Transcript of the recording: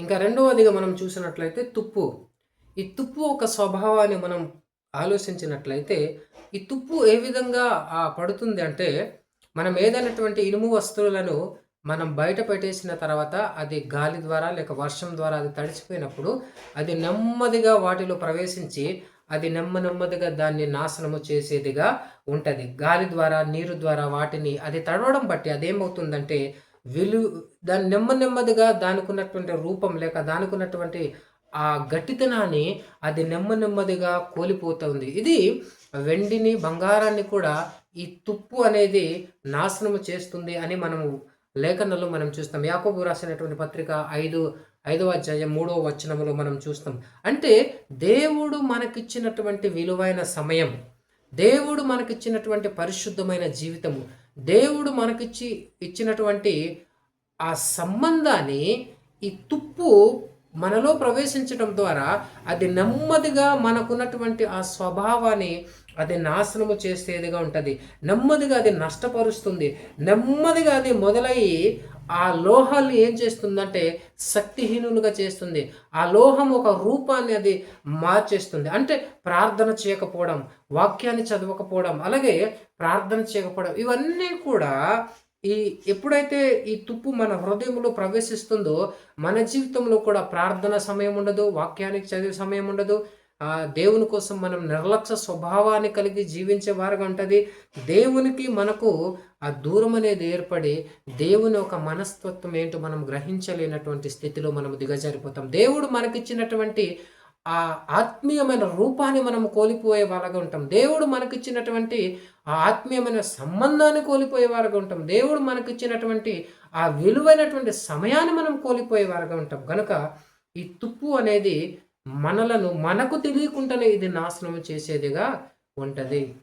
ఇంకా రెండవదిగా మనం చూసినట్లయితే తుప్పు. ఈ తుప్పు ఒక స్వభావాన్ని మనం ఆలోచించినట్లయితే ఈ తుప్పు ఏ విధంగా పడుతుంది అంటే మనం ఏదైనటువంటి ఇనుము వస్తువులను మనం బయట పెట్టేసిన తర్వాత అది గాలి ద్వారా లేక వర్షం ద్వారా అది తడిచిపోయినప్పుడు అది నెమ్మదిగా వాటిలో ప్రవేశించి అది నెమ్మ నెమ్మదిగా దాన్ని నాశనము చేసేదిగా ఉంటుంది. గాలి ద్వారా నీరు ద్వారా వాటిని అది తడవడం బట్టి అదేమవుతుందంటే విలు దాని నెమ్మ నెమ్మదిగా దానికి ఉన్నటువంటి రూపం లేక దానికి ఉన్నటువంటి ఆ గట్టితనాన్ని అది నెమ్మ నెమ్మదిగా కోల్పోతుంది. ఇది వెండిని బంగారాన్ని కూడా ఈ తుప్పు అనేది నాశనము చేస్తుంది అని మనము లేఖనంలో మనం చూస్తాం. యాకోబు రాసినటువంటి పత్రిక ఐదు ఐదవ అధ్యాయం మూడవ వచనములో మనం చూస్తాం. అంటే దేవుడు మనకిచ్చినటువంటి విలువైన సమయం దేవుడు మనకిచ్చినటువంటి పరిశుద్ధమైన జీవితము దేవుడు మనకిచ్చి ఇచ్చినటువంటి ఆ సంబంధాన్ని ఈ తుప్పు మనలో ప్రవేశించడం ద్వారా అది నెమ్మదిగా మనకున్నటువంటి ఆ స్వభావాన్ని అది నాశనము చేసేదిగా ఉంటుంది. నెమ్మదిగా అది నష్టపరుస్తుంది. నెమ్మదిగా అది మొదలయ్యి ఆ లోహాలు ఏం చేస్తుందంటే శక్తిహీనులుగా చేస్తుంది. ఆ లోహం ఒక రూపాన్ని అది మార్చేస్తుంది. అంటే ప్రార్థన చేయకపోవడం వాక్యాన్ని చదవకపోవడం అలాగే ప్రార్థన చేయకపోవడం ఇవన్నీ కూడా ఈ ఎప్పుడైతే ఈ తుప్పు మన హృదయంలో ప్రవేశిస్తుందో మన జీవితంలో కూడా ప్రార్థన సమయం ఉండదు వాక్యానికి చదివే సమయం ఉండదు. ఆ దేవుని కోసం మనం నిర్లక్ష్య స్వభావాన్ని కలిగి జీవించే వారుగా ఉంటుంది. దేవునికి మనకు ఆ దూరం అనేది ఏర్పడి దేవుని ఒక మనస్తత్వం ఏంటో మనం గ్రహించలేనటువంటి స్థితిలో మనం దిగజారిపోతాం. దేవుడు మనకిచ్చినటువంటి ఆ ఆత్మీయమైన రూపాన్ని మనం కోల్పోయే వాళ్ళగా ఉంటాం. దేవుడు మనకిచ్చినటువంటి ఆ ఆత్మీయమైన సంబంధాన్ని కోల్పోయే వారుగా ఉంటాం. దేవుడు మనకిచ్చినటువంటి ఆ విలువైనటువంటి సమయాన్ని మనం కోల్పోయే వారుగా ఉంటాం. కనుక ఈ తుప్పు అనేది మనలను మనకు తెలియకుండానే ఇది నాశనం చేసేదిగా ఉంటుంది.